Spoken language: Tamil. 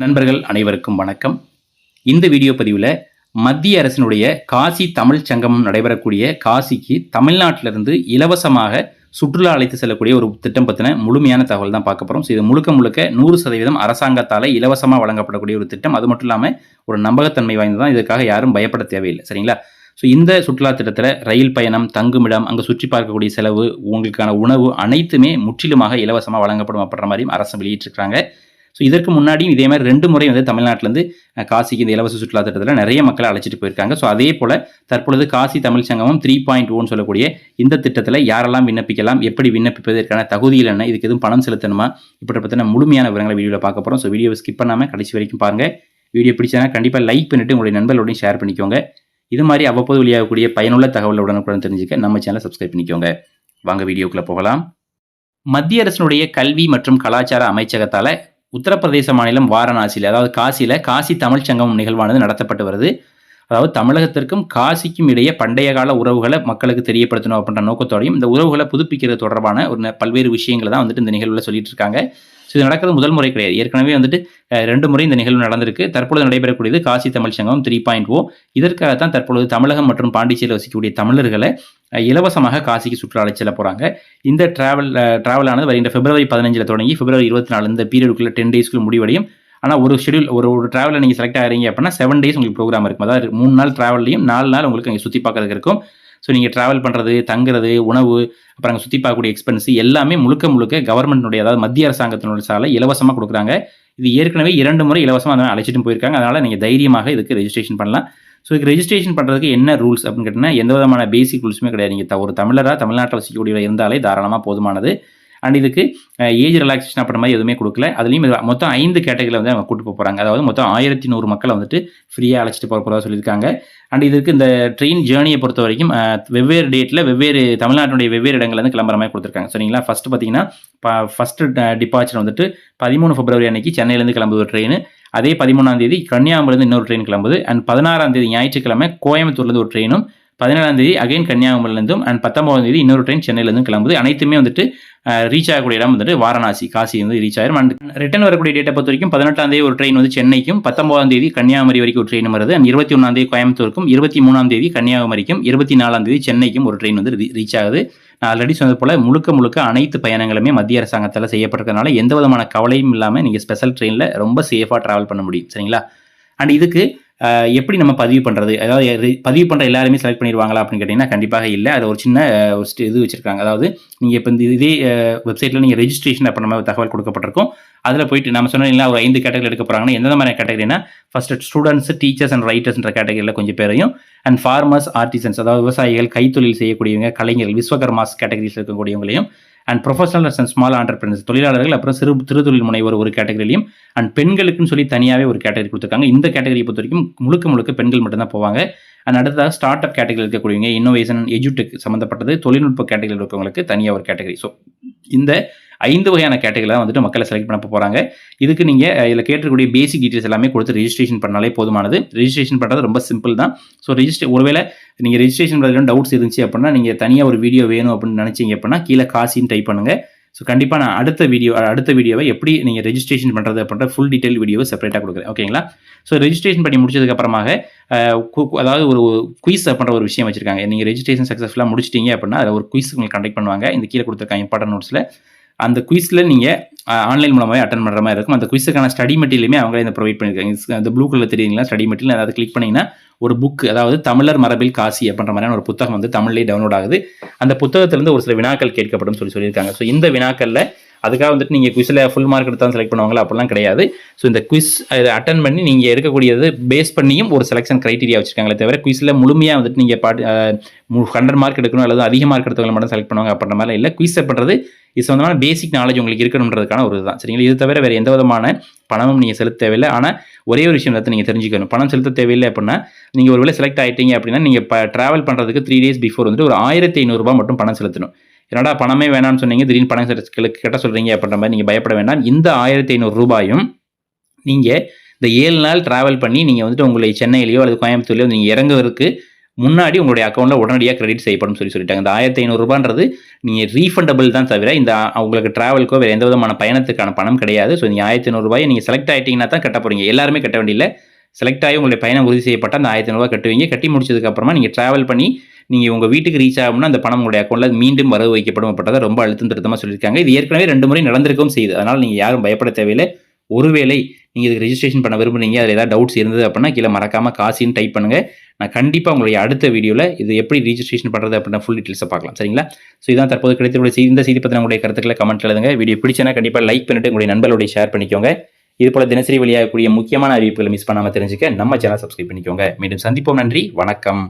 நண்பர்கள் அனைவருக்கும் வணக்கம். இந்த வீடியோ பதிவில் மத்திய அரசினுடைய காசி தமிழ் சங்கமம் நடைபெறக்கூடிய காசிக்கு தமிழ்நாட்டிலிருந்து இலவசமாக சுற்றுலா அழைத்து செல்லக்கூடிய ஒரு திட்டம் பற்றின முழுமையான தகவல் தான் பார்க்க போகிறோம் ஸோ இது முழுக்க முழுக்க நூறு சதவீதம் அரசாங்கத்தால் இலவசமாக வழங்கப்படக்கூடிய ஒரு திட்டம். அது மட்டும் இல்லாமல் ஒரு நம்பகத்தன்மை வாய்ந்ததான் இதுக்காக யாரும் பயப்பட தேவையில்லை. சரிங்களா? ஸோ இந்த சுற்றுலா திட்டத்தில் ரயில் பயணம் தங்குமிடம் அங்கே சுற்றி பார்க்கக்கூடிய செலவு உங்களுக்கான உணவு அனைத்துமே முற்றிலுமாக இலவசமாக வழங்கப்படும் அப்படின்ற மாதிரியும் அரசு வெளியிட்டிருக்காங்க ஸோ இதற்கு முன்னாடியும் இதே மாதிரி ரெண்டு முறை வந்து தமிழ்நாட்டிலேருந்து காசிக்கு இந்த இலவச சுற்றுலா திட்டத்தில் நிறைய மக்களை அழைச்சிட்டு போயிருக்காங்க. ஸோ அதே போல் தற்பொழுது காசி தமிழ் சங்கமம் த்ரீ பாயிண்ட் ஓன்னு சொல்லக்கூடிய இந்த திட்டத்தில் யாரெல்லாம் விண்ணப்பிக்கலாம் எப்படி விண்ணப்பிப்பதற்கான தகுதியில் என்ன இதுக்கு எதுவும் பணம் செலுத்தணுமா இப்படி பற்றின முழுமையான விவரங்களை வீடியோவில் பார்க்க போகிறோம் ஸோ வீடியோவை ஸ்கிப் பண்ணாமல் கடைசி வரைக்கும் பாருங்கள் வீடியோ பிடிச்சதுனா கண்டிப்பாக லைக் பண்ணிவிட்டு உங்களுடைய நண்பர்களோடையும் ஷேர் பண்ணிக்கோங்க. இது மாதிரி அவ்வப்போது வெளியாகக்கூடிய பயனுள்ள தகவலை உடனுக்குடன் தெரிஞ்சுக்க நம்ம சேனலை சப்ஸ்கிரைப் பண்ணிக்கோங்க. வாங்க வீடியோக்குள்ளே போகலாம். மத்திய அரசினுடைய கல்வி மற்றும் கலாச்சார அமைச்சகத்தால் உத்தரப்பிரதேச மாநிலம் வாரணாசியில் அதாவது காசியில் காசி தமிழ் சங்கமம் நிகழ்வானது நடத்தப்பட்டு வருது. அதாவது தமிழகத்திற்கும் காசிக்கும் இடையே பண்டைய கால உறவுகளை மக்களுக்கு தெரியப்படுத்தணும் அப்படின்ற நோக்கத்தோடையும் இந்த உறவுகளை புதுப்பிக்கிறது தொடர்பான ஒரு பல்வேறு விஷயங்களை தான் வந்துட்டு இந்த நிகழ்வில் சொல்லிட்டு இருக்காங்க. ஸோ இது நடக்கிறது முதல் முறை கிடையாது. ஏற்கனவே வந்துட்டு ரெண்டு முறை இந்த நிகழ்வு நடந்திருக்கு. தற்பொழுது நடைபெறக்கூடியது காசி தமிழ் சங்கம் த்ரீ பாயிண்ட் ஓ oh. இதற்காகத்தான் தற்பொழுது தமிழகம் மற்றும் பாண்டிச்சேரியில் வசிக்கக்கூடிய தமிழர்களை இலவசமாக காசிக்கு சுற்றுலா அழைச்சல போகிறாங்க இந்த டிராவல் டிராவலானது வருகின்ற பிப்ரவரி பதினஞ்சில் தொடங்கி பிப்ரவரி இருபத்தி நாலு இந்த பீரியடுக்குள்ள டென் டேஸ்க்குள்ள முடிவடையும். ஆனால் ஒரு ஷெடியூல் ஒரு ஒரு ட்ராவலில் நீங்கள் செலக்ட் ஆகிறீங்க அப்படின்னா செவன் டேஸ் உங்களுக்கு ப்ரோக்ராம் இருக்கும். அதாவது மூணு நாள் ட்ராவல்லையும் நாலு நாள் உங்களுக்கு அங்கே சுற்றி பார்க்கறதுக்கு இருக்கும். ஸோ நீங்கள் ட்ராவல் பண்ணுறது தங்குறது உணவு அப்புறம் அங்கே சுற்றி பார்க்கக்கூடிய எக்ஸ்பென்ஸ் எல்லாமே முழுக்க முழுக்க கவர்மெண்ட்னுடைய அதாவது மத்திய அரசாங்கத்தினுடைய சாலை இலவசமாக கொடுக்குறாங்க. இது ஏற்கனவே இரண்டு முறை இலவசமாக அதை அழைச்சிட்டு போயிருக்காங்க. அதனால் நீங்கள் தைரியமாக இதுக்கு ரெஜிஸ்ட்ரேஷன் பண்ணலாம். ஸோ இதுக்கு ரெஜிஸ்ட்ரேஷன் பண்ணுறதுக்கு என்ன ரூல்ஸ் அப்படின்னு கேட்டிங்கன்னா எந்த விதமான பேசிக் ரூல்ஸுமே கிடையாது. நீங்கள் ஒரு தமிழராக தமிழ்நாட்டில் வசிக்கக்கூடிய இருந்தாலே தாராளமாக போதுமானது. அண்ட் இதுக்கு ஏஜ் ரிலாக்ஸேஷன் அப்புறம் மாதிரி எதுவுமே கொடுக்கல. அதுலேயும் மொத்தம் ஐந்து கேட்டகரியில் வந்து அவங்க கூட்டு போக போகிறாங்க அதாவது மொத்தம் ஆயிரத்தி நூறு மக்களை வந்துட்டு ஃப்ரீயாக அழைச்சிட்டு போக போகிறதா சொல்லியிருக்காங்க. அண்ட் இதுக்கு இந்த ட்ரெயின் ஜேர்னியை பொறுத்த வரைக்கும் வெவ்வேறு டேட்டில் வெவ்வேறு தமிழ்நாட்டினுடைய வெவ்வேறு இடங்கள்ல இருந்து கிளம்புற மாதிரி கொடுத்துருக்காங்க. சரிங்களா ஃபஸ்ட்டு பார்த்தீங்கன்னா ஃபஸ்ட்டு டிபார்ச்சர் வந்துட்டு பதிமூணு பிப்ரவரி அன்னைக்கு சென்னையிலேருந்து கிளம்புது ட்ரெயின் அதே பதிமூணாம் தேதி கன்னியாகுமரிலிருந்து இன்னொரு ட்ரெயின் கிளம்புது. அண்ட் பதினாறாம் தேதி ஞாயிற்றுக்கிழமை கோயம்புத்தூர்லேருந்து ஒரு ட்ரெயினும் பதினேழாம் தேதி அகைன் கன்னியாகுமரியிலேருந்தும் அண்ட் பத்தொம்பதாம் தேதி இன்னொரு ட்ரெயின் சென்னையிலேருந்து கிளம்புது. அனைத்துமே வந்துட்டு ரீச் ஆகக்கூடிய இடம் வந்துட்டு வாரணாசி. காசி வந்து ரீச் ஆயிரும். அண்ட் ரிட்டன் வரக்கூடிய டேட்டை பொறுத்த வரைக்கும் பதினெட்டாம் தேதி ஒரு ட்ரெயின் வந்து சென்னைக்கும் பத்தொன்பதாம் தேதி கன்னியாகுமரி வரைக்கும் ஒரு ட்ரெயின் வருது. அண்ட் இருபத்தி ஒன்றாம் தேதி கோயம்புத்தூருக்கும் இருபத்தி மூணாம் தேதி கன்னியாகுமரிக்கும் இருபத்தி நாலாம் தேதி சென்னைக்கும் ஒரு ட்ரெயின் வந்து ரீச் ஆகுது. நான் ஆல்ரெடி சொன்னது போல் முழுக்க முழுக்க அனைத்து பயணங்களுமே மத்திய அரசாங்கத்தால் செய்யப்பட்டிருக்கனால எந்த விதமான கவலையும் இல்லாமல் நீங்கள் ஸ்பெஷல் ட்ரெயினில் ரொம்ப சேஃபாக ட்ராவல் பண்ண முடியும். சரிங்களா? அண்ட் இதுக்கு எப்படி நம்ம பதிவு பண்ணுறது அதாவது பதிவு பண்ணுற எல்லாருமே செலக்ட் பண்ணிடுவாங்களா அப்படின்னு கேட்டிங்கன்னா கண்டிப்பாக இல்லை. அது ஒரு சின்ன ஒரு இது வச்சுருக்காங்க. அதாவது நீங்கள் இப்போ இந்த இதே வெப்சைட்டில் நீங்கள் ரெஜிஸ்ட்ரேஷன் அப்போ நம்ம தகவல் கொடுக்கப்பட்டிருக்கும். அதில் போயிட்டு நம்ம சொன்னால் ஒரு ஐந்து கேட்டகரி எடுக்க போகிறாங்கன்னா எந்த மாதிரி கேட்டகரினா ஃபஸ்ட்டு ஸ்டூடெண்ட்ஸ் டீச்சர்ஸ் அண்ட் ரைட்டர்ஸ்ன்ற கேட்டகரியில் கொஞ்சம் பேரையும் அண்ட் ஃபார்மர்ஸ் ஆர்டிசன்ஸ் அதாவது விவசாயிகள் கைத்தொழில் செய்யக்கூடியவங்க கலைஞர்கள் Vishwakarmas categories இருக்கக்கூடியவங்களையும் and professional and small entrepreneurs தொழிலாளர்கள் அப்புறம் சிறு சிறுதொழில் முனைவர் ஒரு கேட்டகரியிலையும் அண்ட் பெண்களுக்குன்னு சொல்லி தனியாகவே ஒரு கேட்டகரி கொடுத்துருக்காங்க. இந்த கேட்டகரியை பொறுத்த வரைக்கும் முழுக்க முழுக்க பெண்கள் மட்டும்தான் போவாங்க. அண்ட் அடுத்ததாக ஸ்டார்ட் அப் கேட்டகரியில் இருக்கக்கூடியவங்க இன்னோவேஷன் எஜுடெக் சம்மந்தப்பட்டது தொழில்நுட்ப கேட்டகரியில் இருக்கவங்களுக்கு தனியாக ஒரு கேட்டகரி ஸோ இந்த ஐந்து வகையான கேட்டகரியில் வந்துட்டு மக்களை செலக்ட் பண்ண போகிறாங்க இதுக்கு நீங்கள் இதில் கேட்டக்கூடிய பேசிக் டீட்டெயில்ஸ் எல்லாமே கொடுத்து ரிஜிஸ்ட்ரேஷன் பண்ணாலே போதுமானது. ரிஜிஸ்ட்ரேஷன் பண்ணுறது ரொம்ப சிம்பிள் தான். ஸோ ரிஜிஸ்டர் ஒருவேளை நீங்கள் ரெஜிஸ்ட்ரேஷன் பண்ணுறது டவுட்ஸ் இருந்துச்சு அப்படின்னா நீங்கள் தனியாக ஒரு வீடியோ வேணும் அப்படின்னு நினச்சிங்க அப்படின்னா கீழே காசின்னு டைப் பண்ணுங்கள் ஸோ கண்டிப்பாக நான் அடுத்த வீடியோ அடுத்த வீடியோவை எப்படி நீங்கள் ரெஜிஸ்ட்ரேஷன் பண்ணுறது அப்படின்ற ஃபுல் டீட்டெயில் வீடியோவை செப்பரேட்டாக கொடுக்குறேன். ஓகேங்களா ஸோ ரெஜிஸ்ட்ரேஷன் பண்ணி முடிச்சதுக்கப்புறமாக கு- அதாவது ஒரு குயிஸ் அப்படின்ற ஒரு விஷயம் வச்சிருக்காங்க. நீங்கள் ரெஜிஸ்ட்ரேஷன் சக்ஸஸ்ஃபுல்லாக முடிச்சிட்டிங்க அப்படின்னா அதில் ஒரு குயிஸ் உங்களுக்கு கண்டக்ட் பண்ணுவாங்க. இந்த கீழே கொடுத்துருக்காங்க இம்பார்ட்டன்ட் நோட்ஸில் அந்த குயிஸில் நீங்கள் ஆன்லைன் மூலமாகவே அட்டன் பண்ணுற மாதிரி இருக்கும். அந்த குயிஸுக்கான ஸ்டடி மெட்டீரியலுமே அவங்களே இந்த ப்ரொவைட் பண்ணியிருக்காங்க அந்த ப்ளூ கலர் தெரியுங்களா ஸ்டடி மெட்டீரியல் அதாவது கிளிக் பண்ணிங்கன்னா ஒரு புக் அதாவது தமிழர் மரபில் காசி அப்படின்ற மாதிரியான ஒரு புத்தகம் வந்து தமிழ்லேயே டவுன்லோட் ஆகுது. அந்த புத்தகத்திலிருந்து ஒரு சில வினாக்கள் கேட்கப்படும் சொல்லி சொல்லியிருக்காங்க. ஸோ இந்த வினாக்களில் அதுக்காக வந்துட்டு நீங்கள் குவிஸில் ஃபுல் மார்க் எடுத்தாலும் செலக்ட் பண்ணுவாங்களா? அப்படிலாம் கிடையாது. ஸோ இந்த குவிஸ் இதை அட்டன் பண்ணி நீங்கள் எடுக்கக்கூடியது பேஸ் பண்ணியும் ஒரு செலெக்ஷன் க்ரைட்டீரியா வச்சுருக்காங்களே தவிர குவிஸில் முழுமையாக வந்துட்டு நீங்கள் பாட்டு ஹண்ட்ரட் மார்க் எடுக்கணும் அல்லது அதிக மார்க் எடுத்தவங்களை மட்டும் செலக்ட் பண்ணுவாங்க அப்படின்ற மாதிரி இல்லை. குவிஸை பண்ணுறது இது சம்மந்தமான பேசிக் நாலேஜ் உங்களுக்கு இருக்கணுன்றதுக்கான ஒரு இதுதான். சரிங்களா? இது தவிர வேறு எந்த விதமான பணமும் நீங்கள் செலுத்த தேவையில்லை. ஆனால் ஒரே ஒரு விஷயம் எடுத்து நீங்கள் தெரிஞ்சுக்கணும். பணம் செலுத்த தேவையில்லை அப்படின்னா நீங்கள் ஒரு வேலை செலக்ட் ஆகிட்டீங்க அப்படின்னா நீங்கள் இப்போ ட்ராவல் பண்ணுறதுக்கு த்ரீ டேஸ் பிஃபோர் வந்துட்டு ஒரு ஆயிரத்தி ஐநூறுரூபா மட்டும் பணம் செலுத்தணும். என்னடா பணமே வேணாம்னு சொன்னீங்க திடீர்னு பணம் செலுத்த கெட்ட சொல்கிறீங்க அப்படின்ற மாதிரி நீங்கள் பயப்பட வேண்டாம். இந்த ஆயிரத்தி ஐநூறு ரூபாயும் நீங்கள் இந்த ஏழு நாள் ட்ராவல் பண்ணி நீங்கள் வந்துட்டு உங்களை சென்னையிலையோ அல்லது கோயம்புத்தூர்லையோ நீங்கள் இறங்குவதற்கு முன்னாடி உங்களுடைய அக்கௌண்ட்டில் உடனடியாக கிரெடிட் செய்யப்படும் சொல்லி சொல்லிட்டாங்க. இந்த ஆயிரத்தி ஐநூறுரூபான்றது நீங்கள் ரீஃபண்டபிள் தான் தவிர இந்த உங்களுக்கு ட்ராவலுக்கோ வேறு எந்த விதமான பயணத்துக்கான பணம் கிடையாது. ஸோ நீங்கள் ஆயிரத்தி ஐநூறுரூபாயை நீங்கள் செலக்ட் ஆகிட்டீங்கன்னா தான் கட்ட போகிறீங்க எல்லாருமே கட்ட வேண்டியில்லை செலக்ட் ஆகி உங்களுடைய பயணம் உறுதி செய்யப்பட்ட அந்த ஆயிரத்தி ஐநூறுரூவா கட்டுவீங்க. கட்டி முடிச்சதுக்கப்புறமா நீங்கள் ட்ராவல் பண்ணி நீங்கள் உங்கள் வீட்டுக்கு ரீச் ஆகும்னா அந்த பணம் உங்களுடைய அக்கௌண்ட்டில் மீண்டும் வரவு வைக்கப்படும் அப்படின்றத ரொம்ப அழுத்தம் திருத்தமாக சொல்லியிருக்காங்க. இது ஏற்கனவே ரெண்டு முறை நடந்திருக்கவும் செய்யுது. அதனால் நீங்கள் யாரும் பயப்பட தேவையில்லை. ஒருவேளை நீங்கள் இதுக்கு ரெஜிஸ்ட்ரேஷன் பண்ண விரும்புறீங்க அதில் ஏதாவது டவுட்ஸ் இருந்தது அப்படின்னா கீழே மறக்காமல் காசின்னு டைப் பண்ணுங்கள் நான் கண்டிப்பாக உங்களுடைய அடுத்த வீடியோவில் இது எப்படி ரிஜிஸ்ட்ரேஷன் பண்ணுறது அப்படின்னா ஃபுல் டீட்டெயில்ஸை பார்க்கலாம். சரிங்களா? ஸோ இதான் தற்போது கிடைத்திருக்கிற செய்தி. இந்த செய்தி பற்றின உங்களுடைய கருத்துக்களை கமெண்ட் எழுதுங்க. வீடியோ பிடிச்சனா கண்டிப்பாக லைக் பண்ணிட்டு உங்களுடைய நண்பர்களுடைய ஷேர் பண்ணிக்கோங்க. இது போல தினசரி வெளியாகக்கூடிய முக்கியமான அறிவிப்புகளை மிஸ் பண்ணாமல் தெரிஞ்சுக்க நம்ம சேனல் சப்ஸ்கிரைப் பண்ணிக்கோங்க. மீண்டும் சந்திப்போம். நன்றி. வணக்கம்.